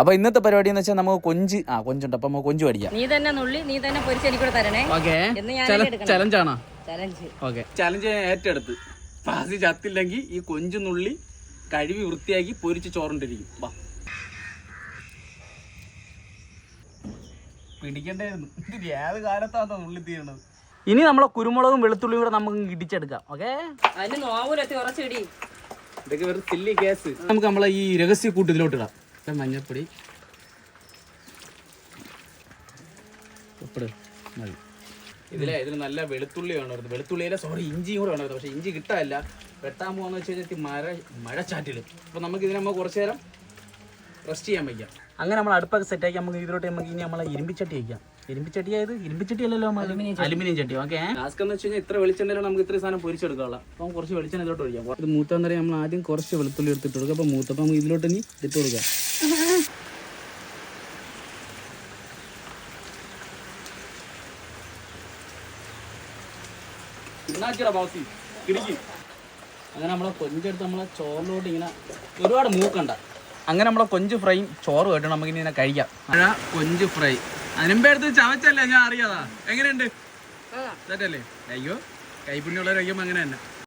അപ്പൊ ഇന്നത്തെ പരിപാടി എന്ന് വെച്ചാൽ നമുക്ക് കൊഞ്ച് ആ കൊഞ്ചുണ്ട്. അപ്പൊ നമുക്ക് കൊഞ്ച് പഠിക്കാം. നീ തന്നെ നുള്ളി നീ തന്നെ പൊരിച്ച് എനിക്കൂടെ തരണേ. ഓക്കെ. എന്ന് ഞാനല്ലേ എടുക്കണം. Challenge okay. ചലഞ്ച് ഏറ്റെടുത്ത്. ഫാസി ചത്തില്ലെങ്കിൽ ഈ കൊഞ്ചു നുള്ളി കഴുകി വൃത്തിയാക്കി പൊരിച്ച് ചോറുണ്ടിരിക്കും. വാ. പിടിക്കണ്ടായിരുന്നു. ഇത് ഏത് കാലത്താണ് നുള്ളി തീരണത് ഇനി നമ്മളെ കുരുമുളകും വെളുത്തുള്ളിയും കൂടെ നമുക്ക് ഇടിച്ചെടുക്കാം. ഓക്കെ? അതിന് നോവൂലെത്തി ഉറച്ചിടി ഇതൊക്കെ വെറും സില്ലി കേസ് നമുക്ക് നമ്മളെ ഈ രഹസ്യ കൂട്ട് ഇതിലോട്ട് ഇടാം. ഇപ്പം മഞ്ഞപ്പൊടി. ഉപ്പിട്. മതി. ഇതിലെ ഇതിന് നല്ല വെളുത്തുള്ളി വേണമായിരുന്നു വെളുത്തുള്ളിയിലെ സോറി ഇഞ്ചിയും കൂടെ വേണമായിരുന്നു പക്ഷെ ഇഞ്ചി കിട്ടാനില്ല. വെട്ടാൻ പോകാന്ന് വെച്ച് കഴിഞ്ഞാൽ മഴ മഴച്ചാറ്റിൽ. അപ്പോൾ നമുക്ക് ഇതിനെ നമുക്ക് കുറച്ച് നേരം റെസ്റ്റ് ചെയ്യാൻ വയ്ക്കാം. അങ്ങനെ നമ്മൾ അടുപ്പൊക്കെ സെറ്റാക്കി നമുക്ക് ഇതിലോട്ട് നമുക്ക് ഇനി നമ്മളെ ഇരുമ്പിച്ചട്ടി വയ്ക്കാം ഇരുമ്പിച്ചട്ടി ആയത് ഇരുമ്പിച്ചട്ടി അല്ലല്ലോ അലുമിനിയം ചട്ടി. ഓക്കെ ടാസ്ക് എന്ന് വെച്ച് കഴിഞ്ഞാൽ ഇത്ര വെളിച്ചെണ്ണയിലാണ് നമുക്ക് ഇത്ര സാധനം പൊരിച്ചെടുക്കാനുള്ള അപ്പം കുറച്ച് വെളിച്ചെണ്ണ ഇതിലോട്ട് ഒഴിക്കാം. ഇത് മൂത്താൻ നേരം നമ്മൾ ആദ്യം കുറച്ച് വെളുത്തുള്ളി എടുത്തിട്ട് കൊടുക്കുക അപ്പോൾ മൂത്തപ്പം നമുക്ക് ഇതിലോട്ട് ഇനി ഇട്ട് കൊടുക്കാം. ഇന്നാക്കിയടാ ബോസി. കിടിക്കും. അങ്ങനെ നമ്മളെ കൊഞ്ചെടുത്ത് നമ്മളെ ചോറിലോട്ട് ഇങ്ങനെ ഒരുപാട് മൂക്കണ്ട. അങ്ങനെ നമ്മളെ കൊഞ്ച് ഫ്രൈയും ചോറ് കേട്ടോ നമുക്ക് ഇങ്ങനെ കഴിക്കാം. മഴ കൊഞ്ച് ഫ്രൈ. അനുമ്പെടുത്ത് ചവച്ചല്ലേ? ഞാൻ അറിയാതാ. എങ്ങനെയുണ്ട്? സെറ്റല്ലേ അയ്യോ കൈപ്പുണ്യമുള്ളവർ കഴിക്കുമ്പോൾ അങ്ങനെ തന്നെ.